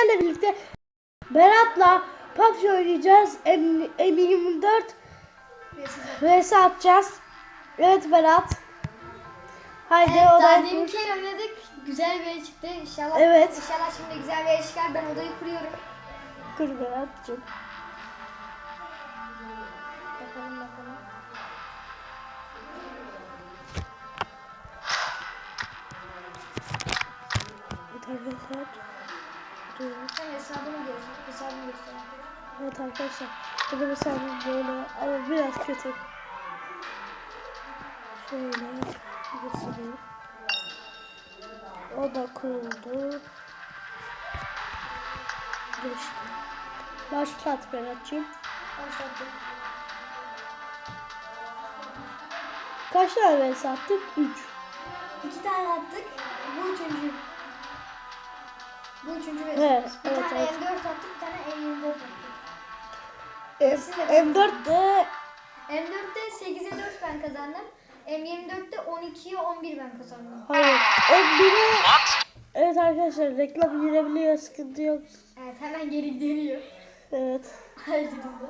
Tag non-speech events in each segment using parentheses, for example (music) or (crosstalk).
Sizlerle birlikte Berat'la PUBG oynayacağız. M, M24 vs atacağız. Evet Berat. Haydi Evet, daha odaya demin kere oynadık. Güzel bir yere çıktı. İnşallah, Evet. İnşallah şimdi güzel bir yere çıkar. Ben odayı kuruyorum. Kur Berat'cığım. Bakalım bakalım. Arkadaşlar. Sen hesabını göster. Hesabını göster. Evet arkadaşlar. Benim hesabım böyle ama biraz kötü. Şöyle göstereyim. O da kuruldu. Geçti. Başlat Berat'cığım. Başlattım. Kaç tane vs attık? 3. İki tane attık. Bu üçüncü. Bu üçüncü ve Evet, bir evet, tane evet. M4 attık, bir tane M24 attık. M4'te M4'te 8'e 4 ben kazandım. M24'te 12'ye 11 ben kazandım. hayır 11'e Evet arkadaşlar reklam girebiliyor sıkıntı yok. Evet hemen geri dönüyor. Evet. Dur.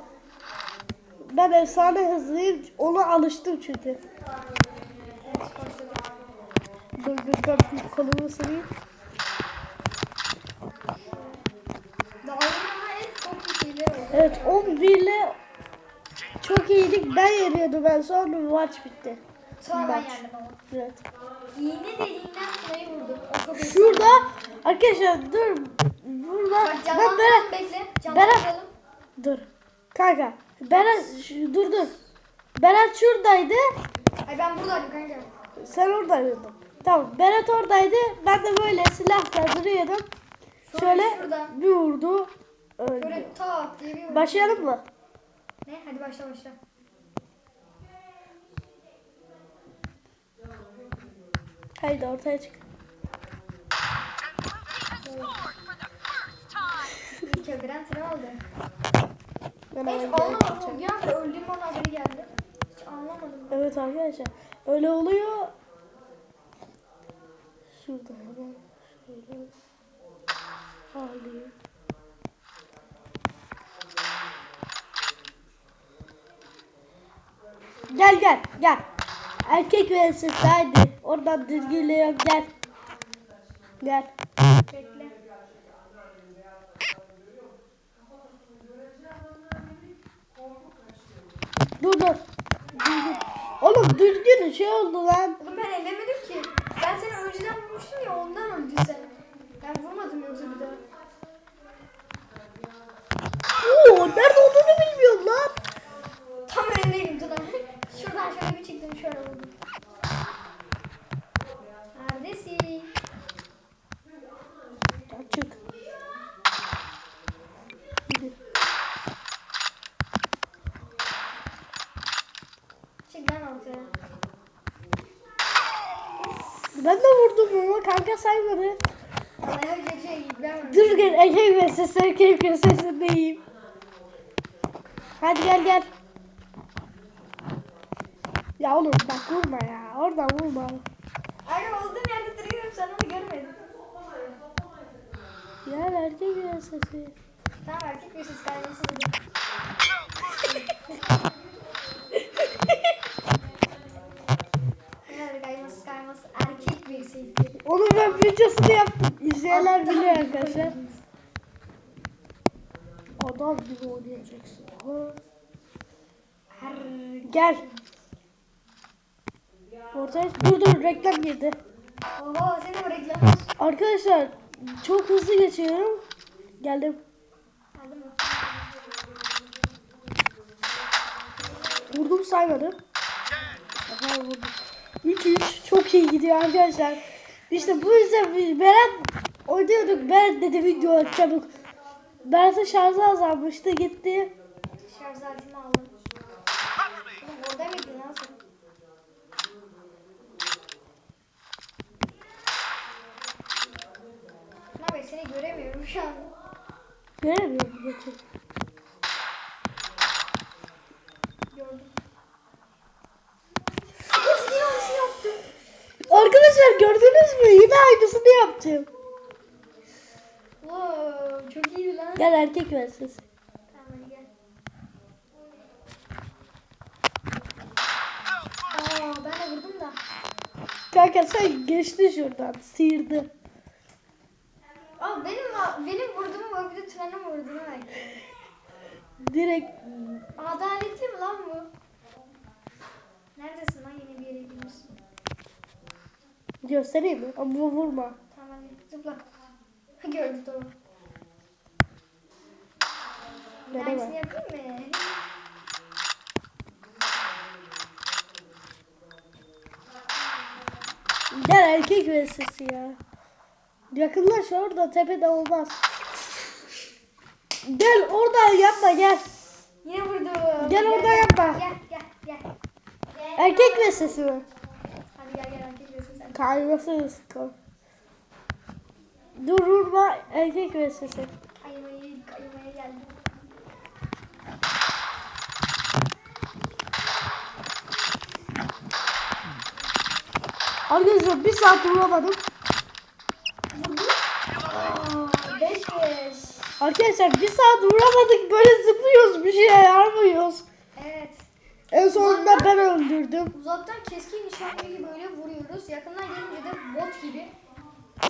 Ben efsane hızlıyım. Ona alıştım çünkü. Evet başladı. Dur Gürkan bir kolumu ısırayım. Daha ama en çok bir şeyler oldu. Evet 11 ile çok iyiydik. Ben yeniyordum ben sonra maç bitti. Sonra ben yendim ama. Evet. İğne deliğinden şurayı vurdum. Şurada arkadaşlar dur. Burada Bak ben Berat bekle. Canlandıralım. dur. Kanka şu- dur dur. Berat şuradaydı. Ay ben buradayım kanka. Sen oradaydın. Tamam. Berat oradaydı. Ben de böyle silahla duruyordum. Sonra Şöyle şurada. bir vurdu. Öldü. Böyle tak diye bir. Başlayalım mı? Ne? Hadi başla başla. Haydi ortaya çık. Öldüren sıra oldu. Ben Hiç anlamadım. Bir anda öldüğüm bana haberi geldi. Hiç anlamadım. ben. Evet arkadaşlar. Öyle oluyor. Şurada hemen şöyle alayım. Gel gel gel. Erkek versus haydi. Oradan yok gel. Gel. Bekle. Dur dur. Düzgün. Oğlum düzgün şey oldu lan. Oğlum ben ellemedim ki. Ben seni önceden vurmuştum ya ondan öldün sen. Ben vurmadım yoksa bir daha. Oo, nerede olduğunu bilmiyorum lan. Tam önündeydim Tuna. Şuradan şöyle bir çıktım şöyle vurdum. Neredesin? Açık. Çık lan ortaya. Ben de vurdum ama kanka saymadı. Vallahi yapacak şey. Ben. Dur gel erkek ve ses erkek ve sesindeyim. Hadi gel gel. Ya oğlum bak vurma ya. Oradan vurma. Aga olduğum yerde duruyorum sen onu görmedin. Ya erkek ve sesi. Tamam erkek bir ses. Evet kayması kayması erkek bir ses dedim. Onu ben videosunu yaptım. İzleyenler biliyor arkadaşlar. Adam gibi oynayacaksın. Gel. Ortaya dur dur reklam girdi. Oho seni bu reklamı. Arkadaşlar çok hızlı geçiyorum. Geldim. Mı? Vurdum saymadım. Aha vurdum. 3-3 çok iyi gidiyor arkadaşlar. İşte bu yüzden biz Berat oynuyorduk. Berat dedi video aç çabuk. Berat'ın şarjı azalmıştı gitti. Şarj aletimi aldım. Oğlum orada mıydın lan sen? Seni göremiyorum şu an. Göremiyorum geçin. Gördüm. Hepsini aynısını yaptım. Arkadaşlar gördünüz mü? Yine aynısını yaptım. Wow, çok iyiydi lan. Gel erkek vs. Tamam gel. Aa ben de vurdum da. Kanka sen geçti şuradan. Sıyırdı. Benim vurduğumu bak bir de Tuna'nın vurduğunu bak. Direkt Adaletli mi lan bu? Neredesin lan yine bir yere girmişsin. göstereyim mi? Ama vurma. Tamam hadi zıpla. Gördü doğru. Nereye Aynısını yapayım mı? Gel erkek vs ya. Yakınlaş orada tepede olmaz. Gel oradan yapma gel. Yine vurdum. Gel orada yapma. Gel gel gel. Gel. Erkek vs mi? Hadi gel gel erkek resim sen. Kaymasız. Dur vurma erkek vs. Ayımaya, ayımaya geldim. Arkadaşlar bir saat vuramadım. Arkadaşlar bir saat vuramadık böyle zıplıyoruz bir şey yarmıyoruz. Evet. En sonunda ben öldürdüm. Uzaktan keskin nişancı gibi böyle vuruyoruz. Yakından gelince de bot gibi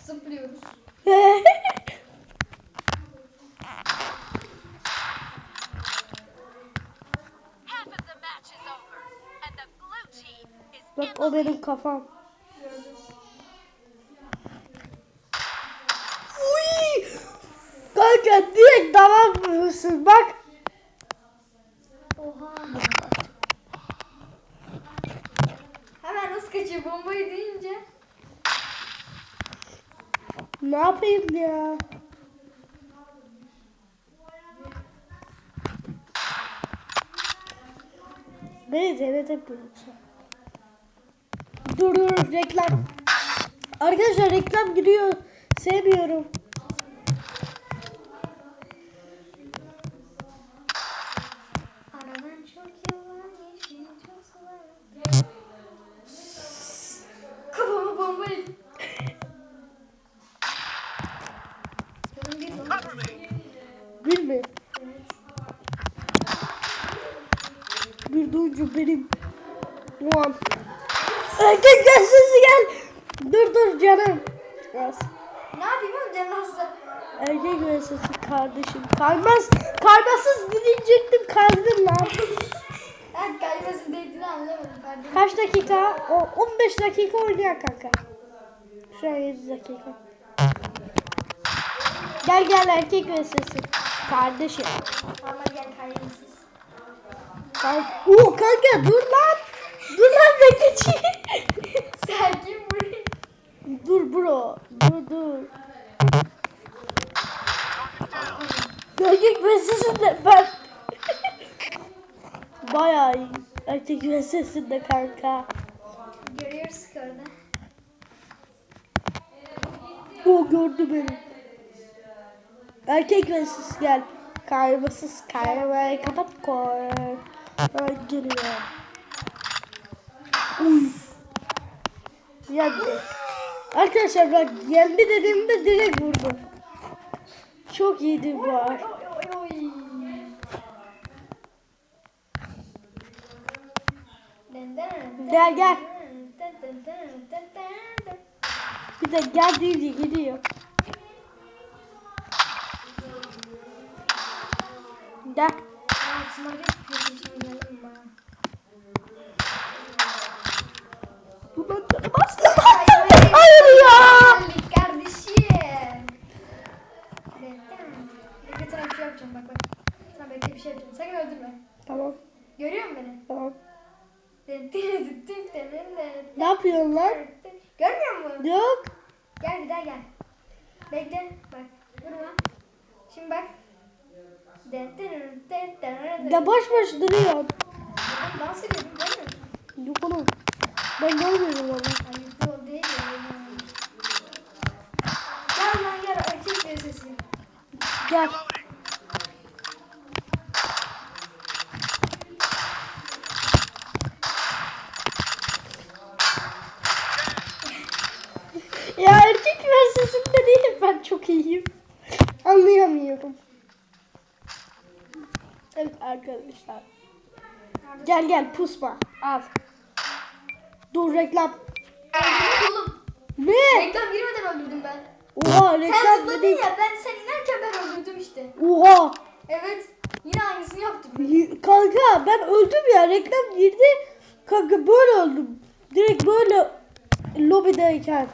zıplıyoruz. Bak o benim kafam. Gördüm. Uy! Kanka direkt davam vuruyorsun bak. Oha. Hemen nasıl kaçıyor bombayı deyince. Ne yapayım ya? Neyse ne yapıyorsun? Dur dur reklam. Arkadaşlar reklam giriyor. Sevmiyorum. Dakika? O 15 dakika oynayan kanka. Şu an 7 dakika. Gel gel erkek müessesi. Kardeşim. Tamam gel kaymasız. Kanka. Oo kanka dur lan. Dur lan ne geçeyim. Sakin buraya. dur bro. Dur dur. Erkek müessesinde ben. (laughs) Bayağı iyi. Erkek müessesinde kanka. Görüyoruz skorda. O gördü beni. Erkek ve sus gel. Kaymasız kaymayı kapat koy. Ben geliyor. Uy. Yendi. Arkadaşlar bak yendi dediğimde direkt vurdum. Çok iyiydi bu ar. Gel, gel. Bir de gel deyince gidiyor. Gel. Aa, sınavda yapıyorsun sen gelin bana. Ulan canım bastı. Hayır ya. Kardeşim. Bekle sana bir şey yapacağım bak bak. Sana bekle bir şey yapacağım. Sakın öldürme. Tamam Görüyor musun beni? tamam. Ne yapıyorsun lan? Görmüyor musun? Yok. Gel bir daha gel. Bekle bak. Durma. Şimdi bak. Ya boş boş duruyor. Ben dans ediyordum görmüyor musun? Yok oğlum. Ben görmüyorum onu. Ay bu değil. Gel lan gel erkek bir sesi. Gel. ya erkek versiyonunda değilim ben çok iyiyim. Anlayamıyorum. oynuyorum. Evet arkadaşlar. Gel gel pusma. Al. Dur reklam. Oğlum. Ne? Reklam girmeden öldürdüm ben. Oha Sen reklam zıpladın dedik. ya ben sen inerken ben öldürdüm işte. Oha. Evet. Yine aynısını yaptım. Y- Kanka ben öldüm ya reklam girdi. Kanka böyle öldüm. Direkt böyle lobideyken.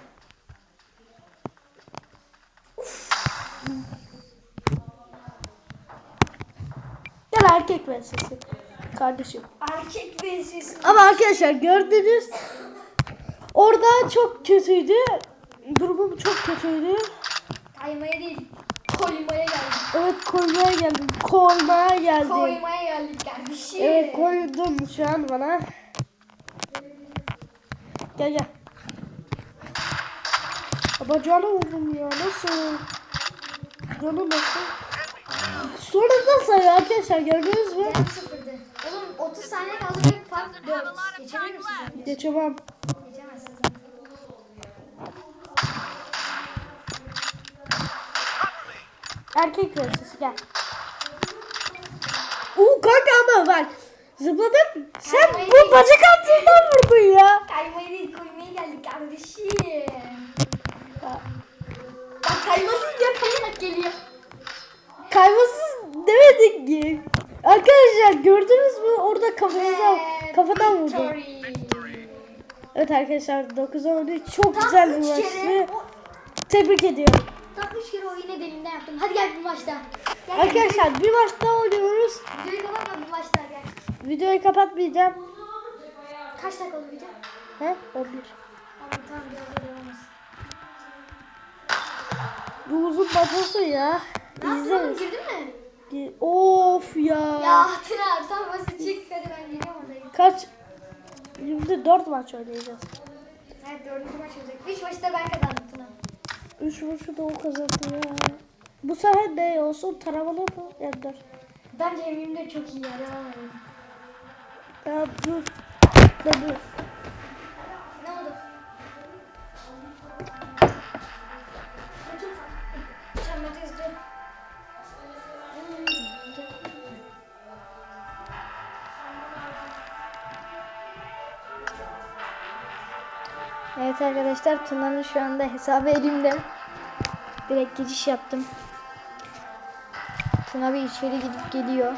Gel erkek meselesi kardeşim. Erkek vs. Ama arkadaşlar gördünüz orada çok kötüydü. Durumum çok kötüydü. Kaymaya değil. Koymaya geldik. Evet koymaya geldim. Koymaya geldim. Koymaya geldik kardeşim. Evet koydum şu an bana. Gel gel. Bacağına vurdum ya nasıl? Canı nasıl? Sonra nasıl ya arkadaşlar gördünüz mü? Yarım sıfırdı. Oğlum 30 saniye kaldı ve fark 4. Geçebilir? Geçemem. Geçemezsin zaten. Erkek versiyonu gel. Oo kanka ama bak. Zıpladım. Sen bu bacak altından vurdun ya. Kaymaya değil koymaya geldik kardeşim. Bak kaymasız diye kayarak geliyor. Kaymasız demedik ki. Arkadaşlar gördünüz mü? Orada kafadan, kafadan vurdu. Evet arkadaşlar 9'a 13 çok Tam güzel bir maçtı. Tebrik ediyorum. Tam 3 kere o yine deliğinden yaptım. Hadi gel bir maçta. Gel, Arkadaşlar bir maç daha oynuyoruz. Gel, videoyu kapatma bir maç daha gel. Videoyu kapatmayacağım. Kaç dakika oldu video? He? 11. Tamam tamam biraz devam etsin. Bu uzun maç olsun ya. Yaptın oğlum İzleriz. girdin mi? Gi- Of ya. Ya Tınar sen basit çık hadi ben geliyorum oraya. Kaç? Şimdi 4 maç oynayacağız. Evet dördüncü maç olacak. Üç maçta ben kazandım Tınar. 3 maçı da o kazandı ya. Bu sefer ne olsun? Taramalı mı? Ender. Bence eminim çok iyi ya edelim. Ya dur. Dur. Evet arkadaşlar Tuna'nın şu anda hesabı elimde. Direkt geçiş yaptım. Tuna bir içeri gidip geliyor.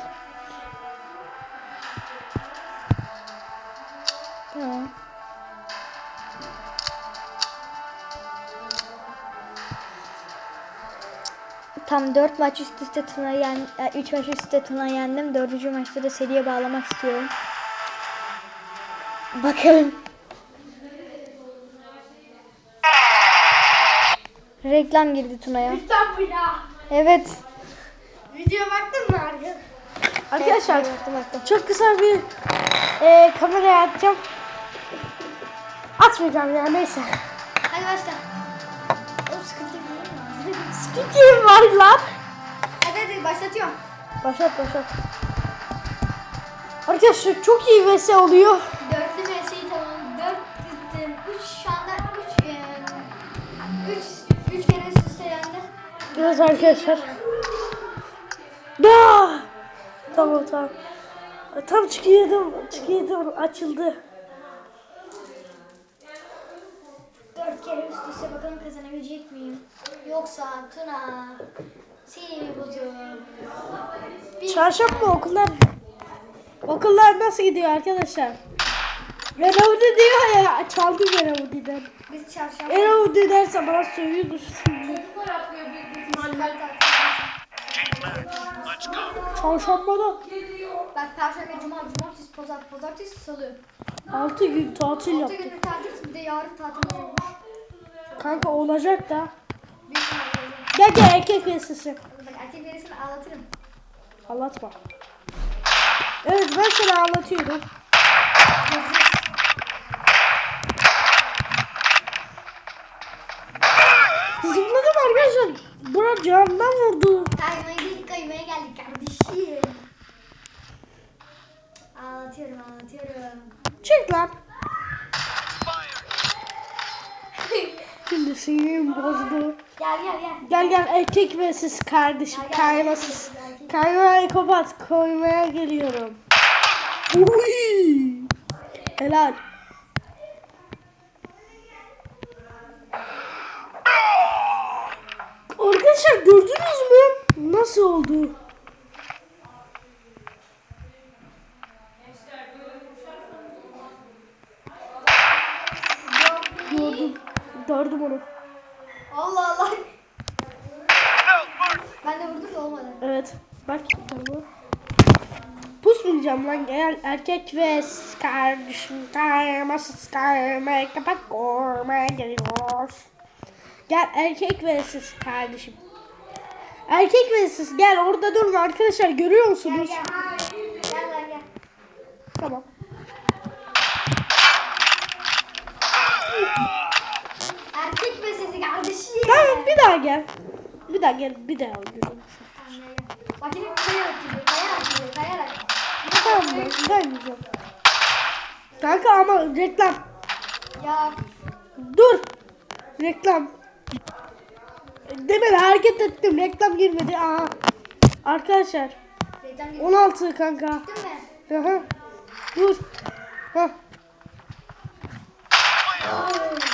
Tamam. Tam 4 maç üst üste Tuna yen, 3 maç üst üste Tuna yendim. 4. maçta da seriye bağlamak istiyorum. Bakalım. Reklam girdi Tuna'ya. İstanbul'a. Evet. Videoya baktın mı Arya? Arkadaşlar Evet, baktım, baktım. çok kısa bir e, kameraya atacağım. Atmayacağım ya neyse. Hadi başla. Oğlum sıkıntı? Sıkıntım var lan. Hadi hadi başlatıyorum. Başlat başlat. Arkadaşlar çok iyi vs oluyor. Dörtlü mesleği tamam. Dört, üç, şu anda üç, üç, Evet arkadaşlar. Da. Tamam tamam. Tam çıkıyordum. Çıkıyordum. Açıldı. Dört kere üst üste bakalım kazanabilecek miyim? Yoksa Tuna seni? Bir- Çarşamba okullar okullar nasıl gidiyor arkadaşlar? Veravudi diyor ya çaldı Veravudiden. Biz çarşamba. Veravudi derse bana sövüyordur. Çocuklar atlıyor büyük büyük ihtimalle. Çarşambada Bak perşembe, cuma, cumartesi, pazar, pazartesi, salı. 6 gün tatil Altı yaptık. günlük tatil bir de yarın tatil olmuş. Kanka olacak da. Büyük ihtimalle. Gel gel erkek vesisi. Bak erkek verisini ağlatırım. Anlatma. Evet ben sana anlatıyorum. Yazık. Zıpladım arkadaşlar. Buna camdan vurdu. Kaymaya değil kaymaya geldik kardeşim. Ağlatıyorum ağlatıyorum. Çık lan. Şimdi (laughs) şimdi sinirim bozdu. Gel gel gel. Gel gel erkek ve siz kardeşim kaymasız. Kaymayı kapat koymaya geliyorum. Uy! Helal. Arkadaşlar gördünüz mü? Nasıl oldu? Gördüm. Gördüm onu. Allah Allah. Ben de vurdum da olmadı. Evet. Bak tamam. Pusmayacağım lan gel erkek ve kardeşim kaymasız kaymaya kapat kormaya geliyor. Gel erkek ve siz kardeşim. Erkek ve siz gel orada durun arkadaşlar görüyor Gel musunuz? gel. Gel gel gel. Tamam. Erkek meselesi kardeşim. Tamam bir daha gel. Bir daha gel bir daha görüyorum. Bak yine kayarak gidiyor. Kayarak gidiyor. Kayarak. Tamam mı? Ben diyeceğim. Kanka ama reklam. Ya Dur. Reklam. Demedi hareket ettim. Reklam girmedi. Aa. Arkadaşlar. reklam gidiyor. 16 kanka. Değil mi? Aha. Dur. Hah.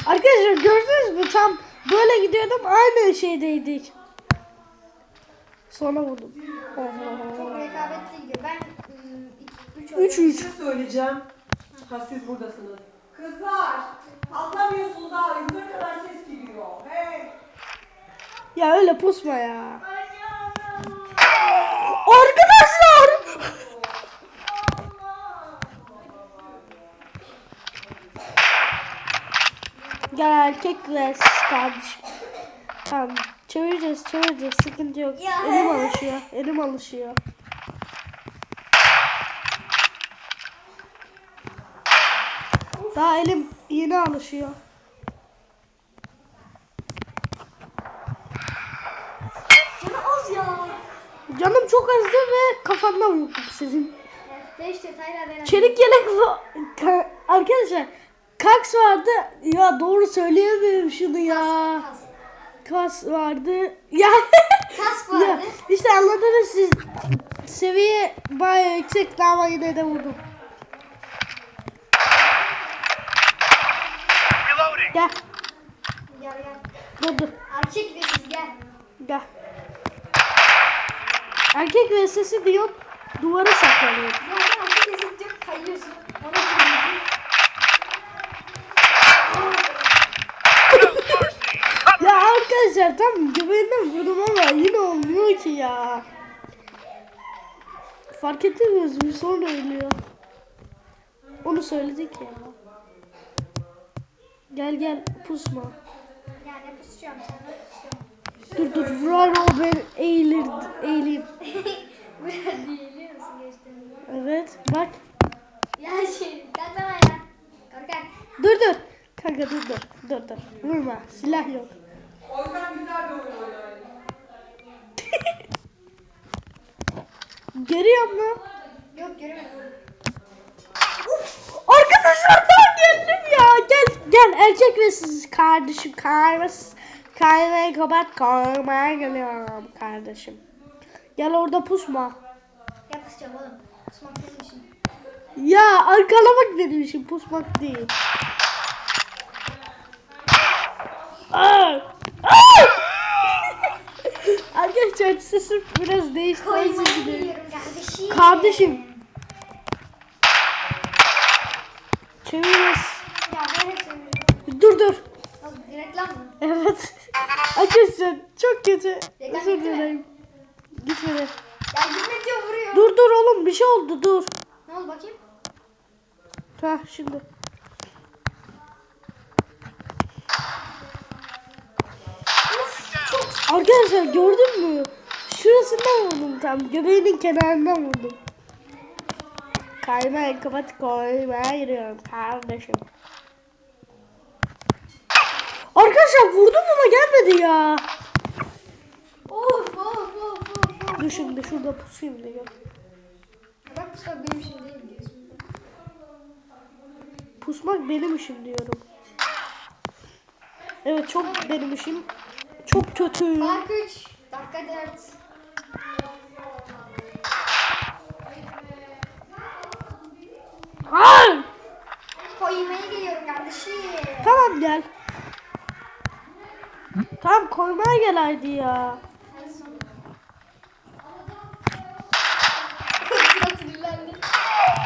Arkadaşlar gördünüz mü? Tam böyle gidiyordum. Aynı şeydeydik. Sonra vurdum. Çok rekabetli gidiyor. Ben 3 3 Bir 3. şey söyleyeceğim. Ha siz buradasınız. Kızlar, anlamıyorsunuz abi. Ne kadar ses geliyor. Hey. Ya öyle pusma ya. Arkadaşlar. Gel erkekle siz kardeşim. Tamam. Çevireceğiz çevireceğiz. Sıkıntı yok. Ya. Elim alışıyor. Elim alışıyor. Daha elim yeni alışıyor. Canı az ya. Canım çok azdı ve kafamda vurdum sizin. Veren. Çelik yelek arkadaşlar Kaks vardı. Ya doğru söyleyemiyorum şunu ya. Kas. Kas vardı. Ya. Kask (laughs) ya vardı. işte anladınız siz. Seviye bayağı yüksek ama yine de vurdum. Gel. Gel gel. Dur dur. Erkek ve siz gel. Gel. Erkek ve sesi diyor duvara saklanıyor. Zaten erkek ve siz diyor kayıyorsun. Arkadaşlar tam göbeğinden vurdum ama yine olmuyor ki ya. Fark ettiniz mi? Sonra ölüyor. Onu söyledik ya. Gel gel pusma. Yani pusacağım sana. Dur dur vurar o ben eğilir eğileyim. (laughs) Biraz. Evet bak. Ya şey kalksana ya. Korkak. Dur dur. Kanka dur dur. Dur dur. Vurma. Silah yok. O yüzden güzel bir oyun oynayın. (laughs) Görüyor musun? Yok göremedim. Arkadaşlar ben geldim ya. Gel gel erkek ve siz kardeşim kaymas kaymayı kapat kaymaya geliyorum kardeşim. Gel orada pusma. Ya pusacağım oğlum. Pusmak benim işim. Ya arkalamak benim işim pusmak değil. Aa! Arkadaşlar sesim biraz değişti. Koymayı biliyorum kardeşim. Kardeşim. Çeviriyoruz. Ya söylüyorum. Dur dur. Reklam mı? Evet. Arkadaşlar çok kötü. Reklam Özür dilerim. Gitmedi. Ya gitme diyor vuruyor. Dur dur oğlum bir şey oldu dur. Ne oldu bakayım? Ha şimdi. Arkadaşlar gördün mü? Şurasından vurdum tam. Göbeğinin kenarından vurdum. Kaymaya kapat koymaya giriyorum kardeşim. Arkadaşlar vurdum ama gelmedi ya. Of of of of. Dur şimdi şurada pusayım diyor. Bak pusmak benim işim değil diyorsun. Pusmak benim işim diyorum. Evet çok benim işim. Çok kötü. Fark 3. Dakika 4. Hayır. Koymaya geliyorum kardeşim. Tamam gel. Tamam koymaya gel haydi ya.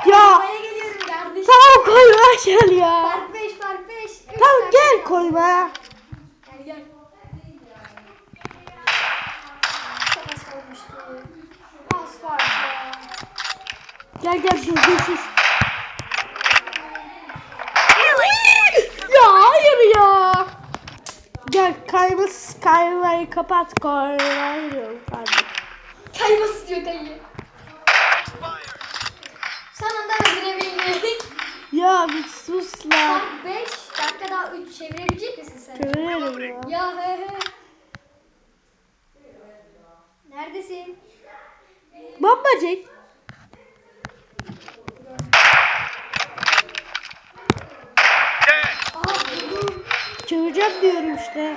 Ya tamam koymaya gel ya. Fark 5, fark 5. Tamam gel koymaya. Gel gel. Çok az kalmıştı. Gel gel gözünsüz. Ya hayır ya. Gel kaymış kaymayı kapat koymayı diyorum kardeşim. Kayması diyor kayı. Sonunda öldürebildik. Ya bir sus la. Fark 5 dakika daha 3 çevirebilecek misin sen? Çeviririm ya. Ya he he. Neredesin? Bombacık. Çevireceğim diyorum işte.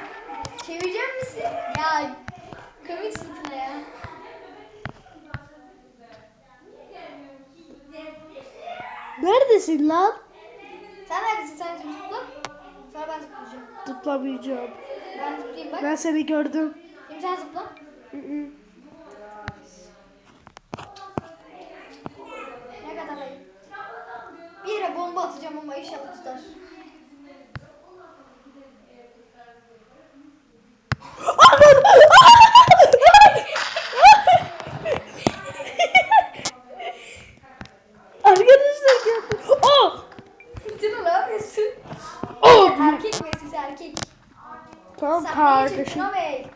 Çevirecek misin? Ya komiksin Tuna ya. Neredesin lan? Sen neredesin? Sen zıpla. Sonra ben zıplayacağım. Zıplamayacağım. Ben zıplayayım bak. Ben seni gördüm. Şimdi sen zıpla. Hı hı. İnşallah tutar. Arkadaşlar gördüm. Oh! Tuna ne yapıyorsun? Oh! Erkek Messi erkek. Tamam Sen kardeşim. Tuna Bey.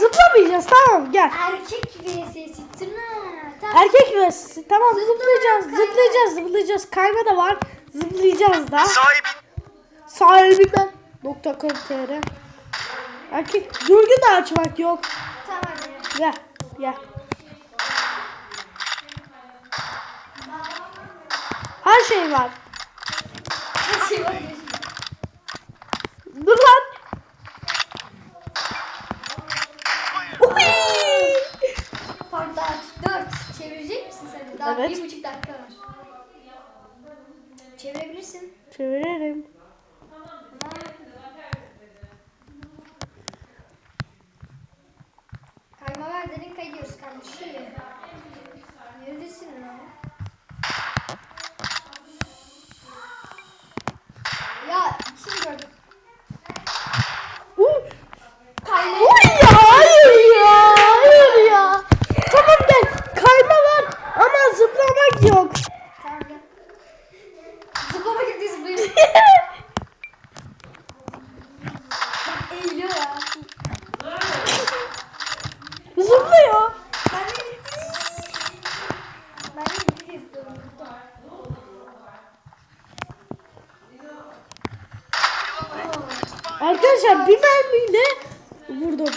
Zıplamayacağız tamam gel. Erkek vs Tuna. Tamam. Erkek mi? Tamam zıplayacağız. Zıplayacağız zıplayacağız. Kayma da var. Zıplayacağız da. Sahibi Sahibi ben. Nokta com tr. Erkek durgun da açmak yok. Tamam. Gel gel. Her şey var. Her şey var diyorsun. Dur lan. Uy! Fark daha 4. Çevirecek misin sen? Daha Evet. bir buçuk dakika var. Çevirebilirsin. Çeviririm. Kayma ver dedin kayıyoruz kardeşim. Neredesin lan? Ya kim gördü? Uy! Kayma. Uy ya hayır ya hayır ya. Tamam gel kayma var ama zıplamak yok. Tamam gel. Zıplama gitti zıplayın. Bak eğiliyor ya. Zıplıyor. Ben de gitti. Ben de gitti diye zıplıyorum. Arkadaşlar bir mermiyle vurdum.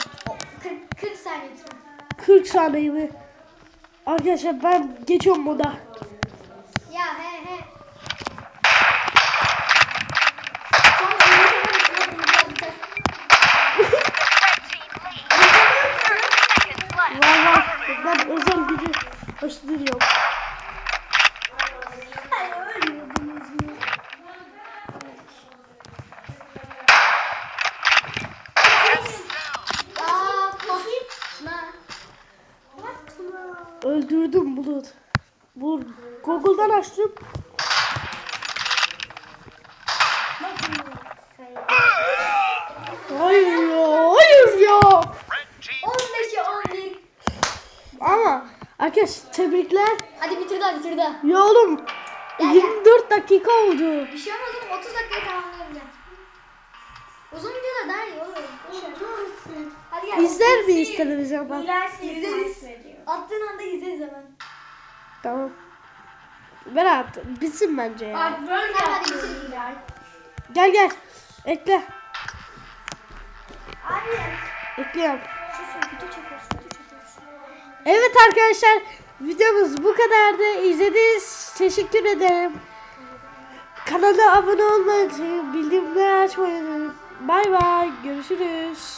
40, 40 saniye tutar. 40 saniye mi? Arkadaşlar ben geçiyorum moda. Ya he he. Son 50 saniye tutar. Bunu biter. red team lead. 30 seconds left. Var var. Ben özel gücü gösteriyorum. Ay ölmüyordunuz mu? Aa, bakayım. Tuna. Bak Tuna. Öldürdüm Bulut. Bu Google'dan açtım. Hayır ya, hayır ya. Red Team 15'e 11. Ama arkadaşlar tebrikler. Hadi bitir daha bitir daha. Ya oğlum Gel, gel. 24 dakika oldu. Bir şey olmaz oğlum 30 dakikaya tamamlayacağım. Uzun videoda daha iyi olur. Hadi gel. İzler miyiz televizyondan? İzleriz. Attığın anda izleriz hemen. Tamam. Berat bitsin bence ya. Tamam hadi bitir. Gel gel. Ekle. Abi. Ekliyorum. Çekiyorsun. Evet arkadaşlar videomuz bu kadardı. İzlediğiniz teşekkür ederim. kanala abone olmayı, bildirimleri açmayı unutmayın. Bay bay. Görüşürüz.